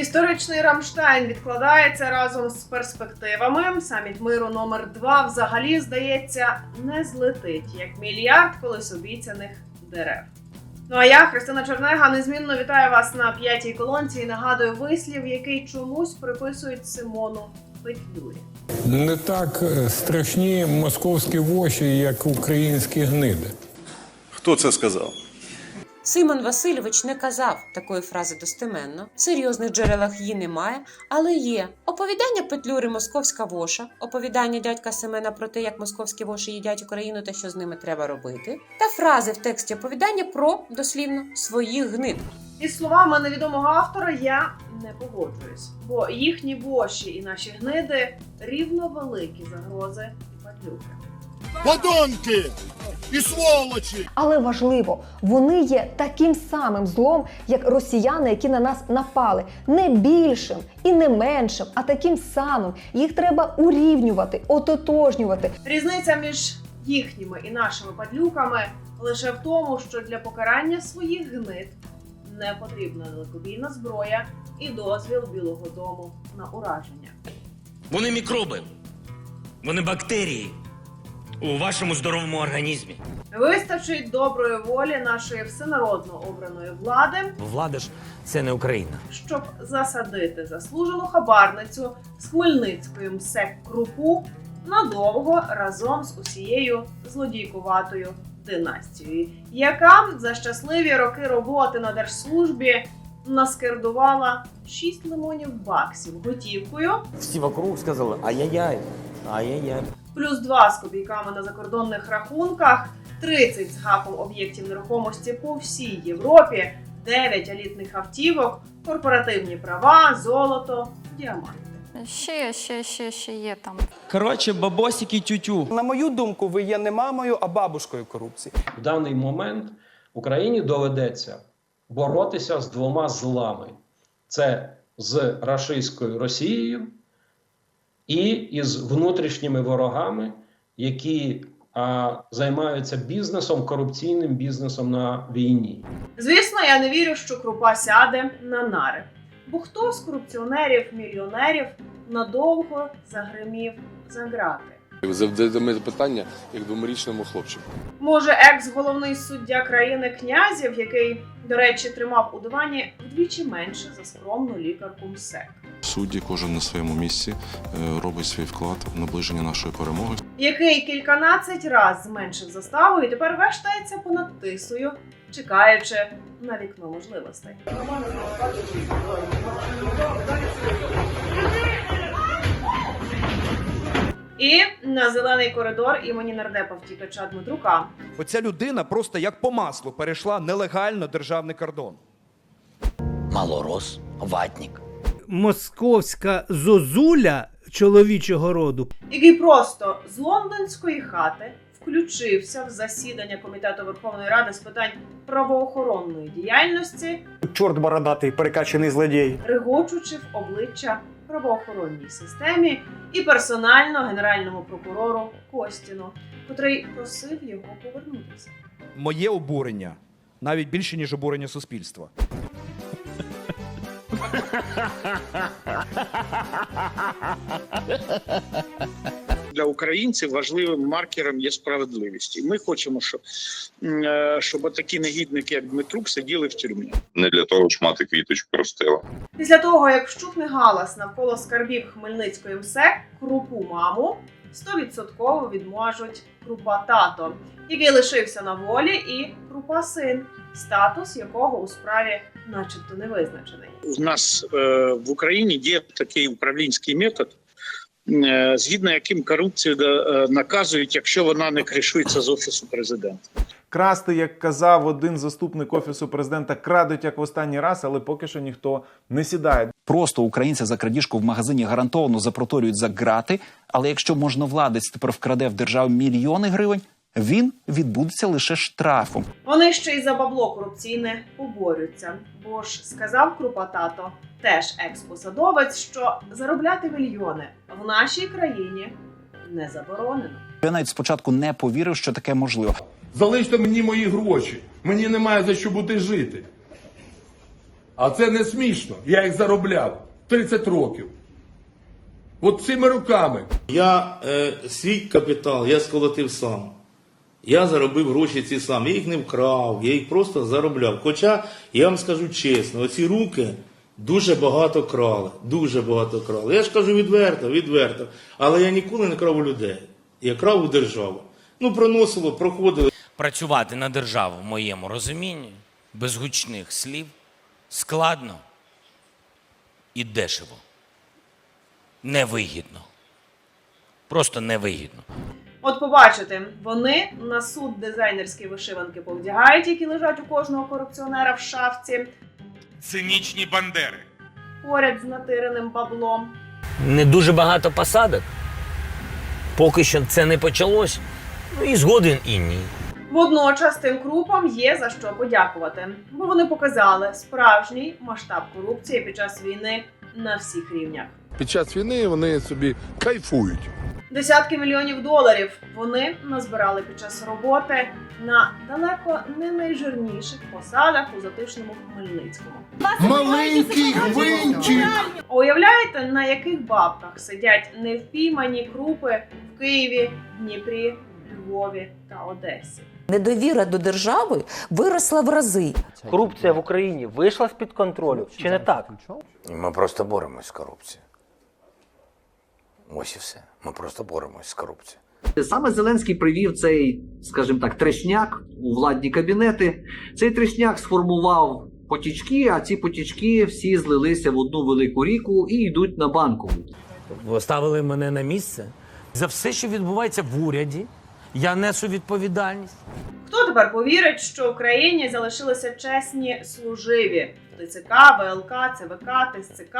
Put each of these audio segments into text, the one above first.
Історичний Рамштайн відкладається разом з перспективами. Саміт миру номер 2 взагалі здається не злетить як мільярд колись обіцяних дерев. Ну а я, Христина Чернега, незмінно вітаю вас на п'ятій колонці і нагадую вислів, який чомусь приписують Симону Петлюрі. Не так е, страшні московські воші, як українські гниди. Хто це сказав? Симон Васильович не казав такої фрази достеменно. В серйозних джерелах її немає, але є оповідання Петлюри Московська воша, оповідання дядька Семена про те, як московські воші їдять Україну та що з ними треба робити, та фрази в тексті оповідання про дослівно своїх гнид. Із словами невідомого автора я не погоджуюсь, бо їхні воші і наші гниди рівно великі загрози і патлюки. Подонки і сволочі! Але важливо, вони є таким самим злом, як росіяни, які на нас напали, не більшим і не меншим, а таким самим. Їх треба урівнювати, ототожнювати. Різниця між їхніми і нашими падлюками лише в тому, що для покарання своїх гнид не потрібна далекобійна зброя і дозвіл Білого Дому на ураження. Вони мікроби, вони бактерії у вашому здоровому організмі. Вистачить доброї волі нашої всенародно обраної влади, Влада ж це не Україна. щоб засадити заслужену хабарницю з Хмельницькою МСЕК Крупу надовго разом з усією злодійкуватою династією, яка за щасливі роки роботи на держслужбі наскердувала 6 мільйонів баксів готівкою, Всі вокруг сказали ай-яй-яй, ай-яй-яй. Плюс 2 з копійками на закордонних рахунках, 30 з гаком об'єктів нерухомості по всій Європі, 9 елітних автівок, корпоративні права, золото, діаманти. Ще, ще, ще, ще є там. Коротше, бабосики тютю. На мою думку, ви є не мамою, а бабушкою корупції. В даний момент Україні доведеться боротися з двома злами: це з рашистською Росією і із внутрішніми ворогами, які а, займаються бізнесом, корупційним бізнесом на війні. Звісно, я не вірю, що крупа сяде на нари. Бо хто з корупціонерів, мільйонерів надовго загримів за грати? Завдаємо мене питання як двомирічному хлопчику. Може, екс-головний суддя країни князів, який, до речі, тримав у дивані вдвічі менше за скромну лікарку МСЕК. Судді кожен на своєму місці е, робить свій вклад в наближення нашої перемоги. який кільканадцять раз зменшив заставу і тепер вештається понад тисою, чекаючи на вікно можливостей. І на зелений коридор імені нардепа втікача Дмитрука. Оця людина просто як по маслу перейшла нелегально державний кордон. Малорос, ватник. Московська зозуля чоловічого роду. який просто з лондонської хати включився в засідання комітету Верховної Ради з питань правоохоронної діяльності, Чорт бородатий, перекачаний злодій. регочучи в обличчя правоохоронній системі і персонально генеральному прокурору Костіну, котрий просив його повернутися. Моє обурення навіть більше, ніж обурення суспільства. Для українців важливим маркером є справедливість. І ми хочемо, щоб, е, щоб такі негідники, як Дмитрук, сиділи в тюрмі. Не для того ж мати квіточку ростила. Після того, як вщухне галас навколо скарбів Хмельницької МСЕК, крупу маму 100% відмажуть крупа тато, який лишився на волі, і крупа син, статус якого у справі, начебто, не визначений. У нас е, в Україні є такий управлінський метод, е, згідно яким корупцію е, наказують, якщо вона не кришується з офісу президента. Красти, як казав один заступник офісу президента, крадуть як в останній раз, але поки що ніхто не сідає. Просто українця за крадіжку в магазині гарантовано запроторюють за грати. Але якщо можновладець тепер вкраде в державу мільйони гривень, він відбудеться лише штрафом. Вони ще й за бабло корупційне поборються. Бо ж сказав крупа тато, теж екс-посадовець, що заробляти мільйони в нашій країні не заборонено. Я навіть спочатку не повірив, що таке можливо. Залиште мені мої гроші. Мені немає за що бути жити. А це не смішно. Я їх заробляв 30 років. От цими руками. Я е, свій капітал я сколотив сам. Я заробив гроші ці сам. Я їх не вкрав, я їх просто заробляв. Хоча я вам скажу чесно, оці руки дуже багато крали. Дуже багато крали. Я ж кажу відверто, відверто. Але я ніколи не крав у людей. Я крав у державу. Ну, проносило, проходило. Працювати на державу в моєму розумінні без гучних слів складно і дешево. Невигідно. Просто невигідно. От побачите, вони на суд дизайнерські вишиванки повдягають, які лежать у кожного корупціонера в шафці, Цинічні бандери. поряд з натиреним баблом. Не дуже багато посадок. Поки що це не почалось. Ну і згоден і ні. Водночас тим крупам є за що подякувати, бо вони показали справжній масштаб корупції під час війни на всіх рівнях. Під час війни вони собі кайфують. Десятки мільйонів доларів вони назбирали під час роботи на далеко не найжирніших посадах у затишному Хмельницькому. Маленький гвинтик. Уявляєте, на яких бабках сидять невпіймані крупи в Києві, Дніпрі, Львові та Одесі? Недовіра до держави виросла в рази. Корупція в Україні вийшла з-під контролю, чи не так? Ми просто боремось з корупцією. Ось і все. Ми просто боремось з корупцією. Саме Зеленський привів цей, скажімо так, трешняк у владні кабінети. Цей трешняк сформував потічки, а ці потічки всі злилися в одну велику ріку і йдуть на банку. Поставили мене на місце. За все, що відбувається в уряді, я несу відповідальність. Хто тепер повірить, що в країні залишилися чесні служиві ТЦК, ВЛК, ЦВК, ТСЦК,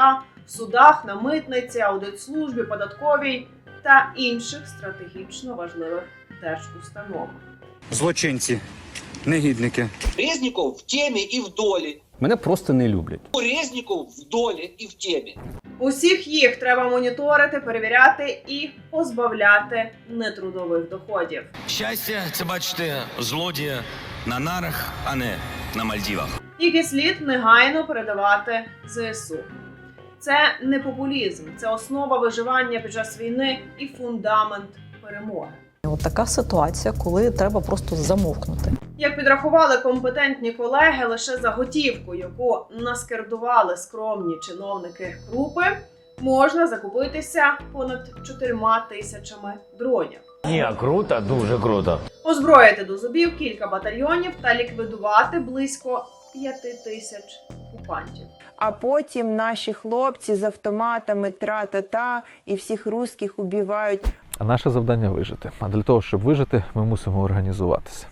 в судах, на митниці, аудитслужбі, податковій та інших стратегічно важливих держустановах? Злочинці, негідники. Резніков в темі і в долі. Мене просто не люблять. Резніков в долі і в темі. Усіх їх треба моніторити, перевіряти і позбавляти нетрудових доходів. Щастя, це бачите, злодія на нарах, а не на Мальдівах. які слід негайно передавати ЗСУ. Це не популізм, це основа виживання під час війни і фундамент перемоги. От така ситуація, коли треба просто замовкнути. Як підрахували компетентні колеги, лише за готівку, яку наскердували скромні чиновники групи, можна закупитися понад чотирма тисячами дронів, Ні, круто, дуже круто. озброїти до зубів кілька батальйонів та ліквідувати близько п'яти тисяч окупантів. А потім наші хлопці з автоматами тра-та-та і всіх русських убивають. А наше завдання вижити. А для того, щоб вижити, ми мусимо організуватися.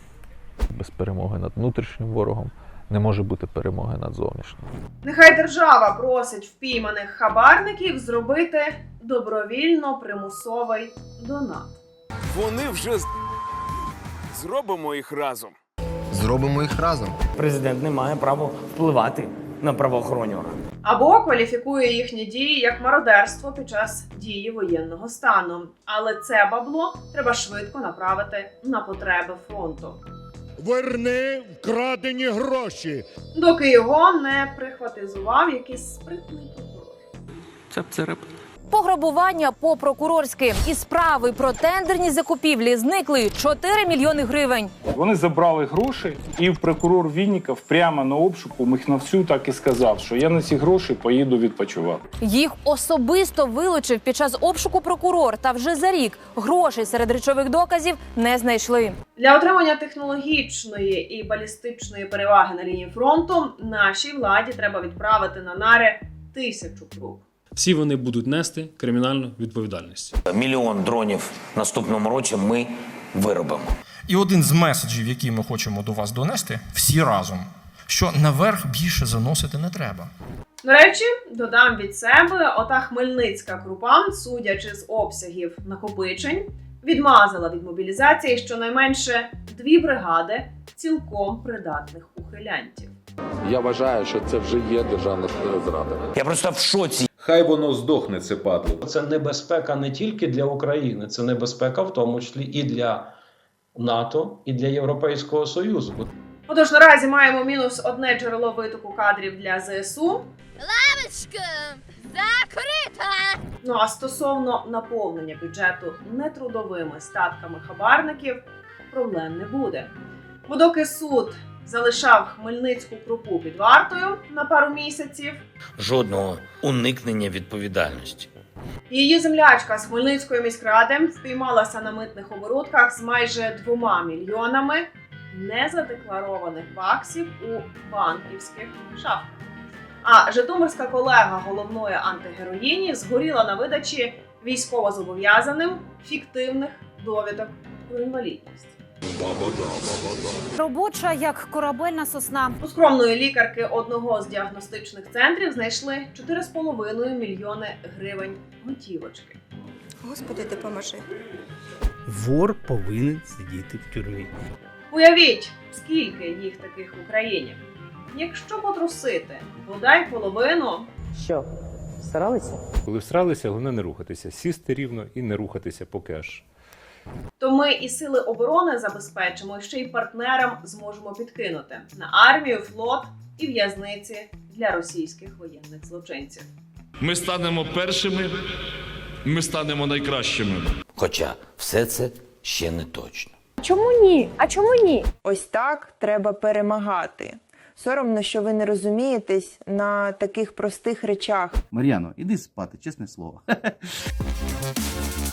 Без перемоги над внутрішнім ворогом не може бути перемоги над зовнішнім. Нехай держава просить впійманих хабарників зробити добровільно примусовий донат. Вони вже з- зробимо їх разом. Зробимо їх разом. Президент не має права впливати на правоохоронні органи. Або кваліфікує їхні дії як мародерство під час дії воєнного стану. Але це бабло треба швидко направити на потреби фронту, Верни вкрадені гроші. доки його не прихватизував якийсь спритний прокурор. Цеп-цереп. Пограбування по прокурорськи і справи про тендерні закупівлі зникли 4 мільйони гривень. Вони забрали гроші, і прокурор Вінніков прямо на обшуку Михновцю так і сказав, що я на ці гроші поїду відпочивати. Їх особисто вилучив під час обшуку прокурор. Та вже за рік грошей серед речових доказів не знайшли. Для отримання технологічної і балістичної переваги на лінії фронту нашій владі треба відправити на нари тисячу круг. Всі вони будуть нести кримінальну відповідальність. Мільйон дронів наступному році ми виробимо. І один з меседжів, який ми хочемо до вас донести, всі разом, що наверх більше заносити не треба. До речі, додам від себе, ота хмельницька крупа, судячи з обсягів накопичень, відмазала від мобілізації щонайменше дві бригади цілком придатних ухилянтів. Я вважаю, що це вже є державна зрада. Я просто в шоці. Хай воно здохне, це падло. Це небезпека не тільки для України, це небезпека в тому числі і для НАТО, і для Європейського Союзу. Отож, наразі маємо мінус одне джерело витоку кадрів для ЗСУ. Лавочка закрита! Ну а стосовно наповнення бюджету нетрудовими статками хабарників, проблем не буде. Бо доки суд залишав Хмельницьку крупу під вартою на пару місяців, Жодного уникнення відповідальності. її землячка з Хмельницької міськради впіймалася на митних оборудках з майже двома мільйонами незадекларованих баксів у банківських шафках. А Житомирська колега головної антигероїні згоріла на видачі військовозобов'язаним фіктивних довідок про інвалідність. Робоча як корабельна сосна. У скромної лікарки одного з діагностичних центрів знайшли 4,5 мільйони гривень готівочки. Господи, допоможи. Вор повинен сидіти в тюрмі. Уявіть, скільки їх таких в Україні. Якщо потрусити бодай половину, Що, старалися? Коли всралися, головне не рухатися, сісти рівно і не рухатися поки аж. То ми і сили оборони забезпечимо, і ще й партнерам зможемо підкинути на армію, флот і в'язниці для російських воєнних злочинців. Ми станемо першими, ми станемо найкращими. Хоча все це ще не точно. Чому ні? А чому ні? Ось так треба перемагати. Соромно, що ви не розумієтесь на таких простих речах. Мар'яно, іди спати, чесне слово.